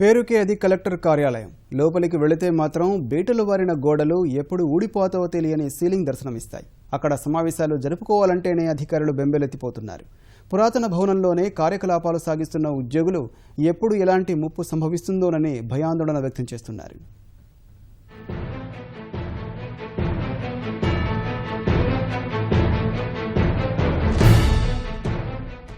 పేరుకే అది కలెక్టర్ కార్యాలయం. లోపలికి వెళితే మాత్రం బీటలు వారిన గోడలు ఎప్పుడు ఊడిపోతావో తెలియని సీలింగ్ దర్శనమిస్తాయి. అక్కడ సమావేశాలు జరుపుకోవాలంటేనే అధికారులు బెంబెలెత్తిపోతున్నారు. పురాతన భవనంలోనే కార్యకలాపాలు సాగిస్తున్న ఉద్యోగులు ఎప్పుడు ఎలాంటి ముప్పు సంభవిస్తుందోనని భయాందోళన వ్యక్తం చేస్తున్నారు.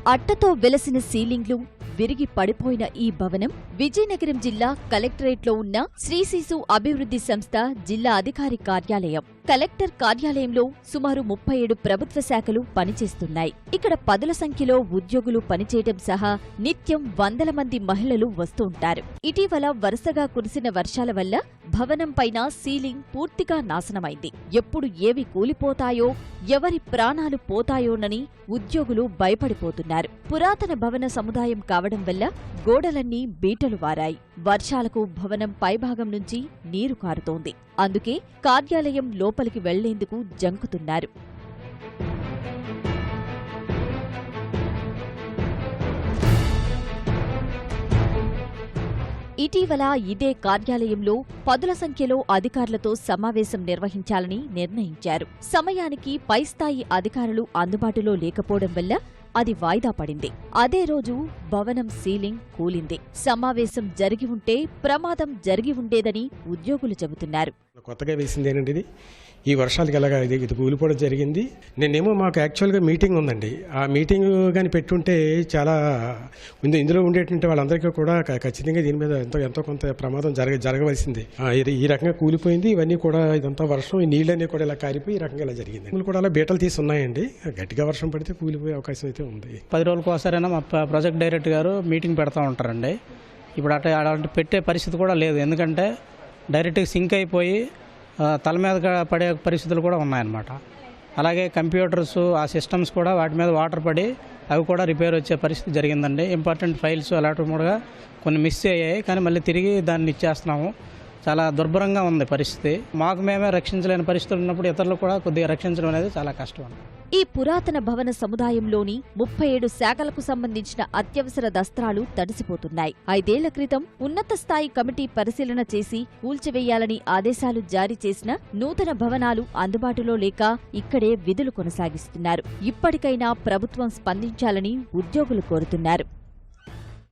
అట్టతో వెలసిన సీలింగ్లు విరిగి పడిపోయిన ఈ భవనం విజయనగరం జిల్లా కలెక్టరేట్లో ఉన్న శ్రీశిశు అభివృద్ధి సంస్థ జిల్లా అధికారి కార్యాలయం. కలెక్టర్ కార్యాలయంలో సుమారు ముప్పై ఏడు ప్రభుత్వ శాఖలు పనిచేస్తున్నాయి. ఇక్కడ పదుల సంఖ్యలో ఉద్యోగులు పనిచేయడం సహా నిత్యం వందల మంది మహిళలు వస్తూ ఉంటారు. ఇటీవల వరుసగా కురిసిన వర్షాల వల్ల భవనం పైన సీలింగ్ పూర్తిగా నాశనమైంది. ఎప్పుడు ఏవి కూలిపోతాయో ఎవరి ప్రాణాలు పోతాయోనని ఉద్యోగులు భయపడిపోతున్నారు. పురాతన భవన సముదాయం కావడం వల్ల గోడలన్నీ బీటలు వారాయి. వర్షాలకు భవనం పైభాగం నుంచి నీరు కారుతోంది. అందుకే కార్యాలయం లోపలికి వెళ్ళేందుకు జంకుతున్నారు. ఇటీవల ఇదే కార్యాలయంలో పదుల సంఖ్యలో అధికారులతో సమావేశం నిర్వహించాలని నిర్ణయించారు. సమయానికి పైస్థాయి అధికారులు అందుబాటులో లేకపోవడం వల్ల అది వాయిదా పడింది. అదే రోజు భవనం సీలింగ్ కూలింది. సమావేశం జరిగి ఉంటే ప్రమాదం జరిగి ఉండేదని ఉద్యోగులు చెబుతున్నారు. కొత్తగా వేసింది ఏంటంటే ఇది? ఈ వర్షాలకి ఎలాగా ఇది? ఇది కూలిపోవడం జరిగింది. నేనేమో మాకు యాక్చువల్గా మీటింగ్ ఉందండి. ఆ మీటింగ్ కానీ పెట్టుంటే చాలా ముందు ఇందులో ఉండేటువంటి వాళ్ళందరికీ కూడా ఖచ్చితంగా దీని మీద ఎంతో ఎంతో కొంత ప్రమాదం జరగ జరగవలసింది. ఇది ఈ రకంగా కూలిపోయింది. ఇవన్నీ కూడా ఇదంతా వర్షం ఈ నీళ్ళన్నీ కూడా ఇలా కారిపోయి ఈ రకంగా ఇలా జరిగింది. ఇవి కూడా అలా బీటలు తీసి ఉన్నాయండి. గట్టిగా వర్షం పడితే కూలిపోయే అవకాశం అయితే ఉంది. పది రోజులకు ఒకసారైనా మా ప్రాజెక్ట్ డైరెక్టర్ గారు మీటింగ్ పెడతా ఉంటారండి. ఇప్పుడు అట్లా అలాంటి పెట్టే పరిస్థితి కూడా లేదు. ఎందుకంటే డైరెక్ట్గా సింక్ అయిపోయి తల మీద పడే పరిస్థితులు కూడా ఉన్నాయన్నమాట. అలాగే కంప్యూటర్స్ ఆ సిస్టమ్స్ కూడా వాటి మీద వాటర్ పడి అవి కూడా రిపేర్ వచ్చే పరిస్థితి జరిగిందండి. ఇంపార్టెంట్ ఫైల్స్ అలాంటివి కూడా కొన్ని మిస్ అయ్యాయి. కానీ మళ్ళీ తిరిగి దాన్ని ఇచ్చేస్తున్నాము. చాలా దుర్భరంగా ఉంది పరిస్థితి. మాకు మేమే రక్షించలేని పరిస్థితులు ఉన్నప్పుడు ఇతరులు కూడా కొద్దిగా రక్షించడం అనేది చాలా కష్టం ఈ పురాతన భవన సముదాయంలోని ముప్పై ఏడు శాఖలకు సంబంధించిన అత్యవసర దస్త్రాలు తడిసిపోతున్నాయి. ఐదేళ్ళ క్రితం ఉన్నత స్థాయి కమిటీ పరిశీలన చేసి కూల్చివేయాలని ఆదేశాలు జారీ చేసిన నూతన భవనాలు అందుబాటులో లేక ఇక్కడే విధులు కొనసాగిస్తున్నారు. ఇప్పటికైనా ప్రభుత్వం స్పందించాలని ఉద్యోగులు కోరుతున్నారు.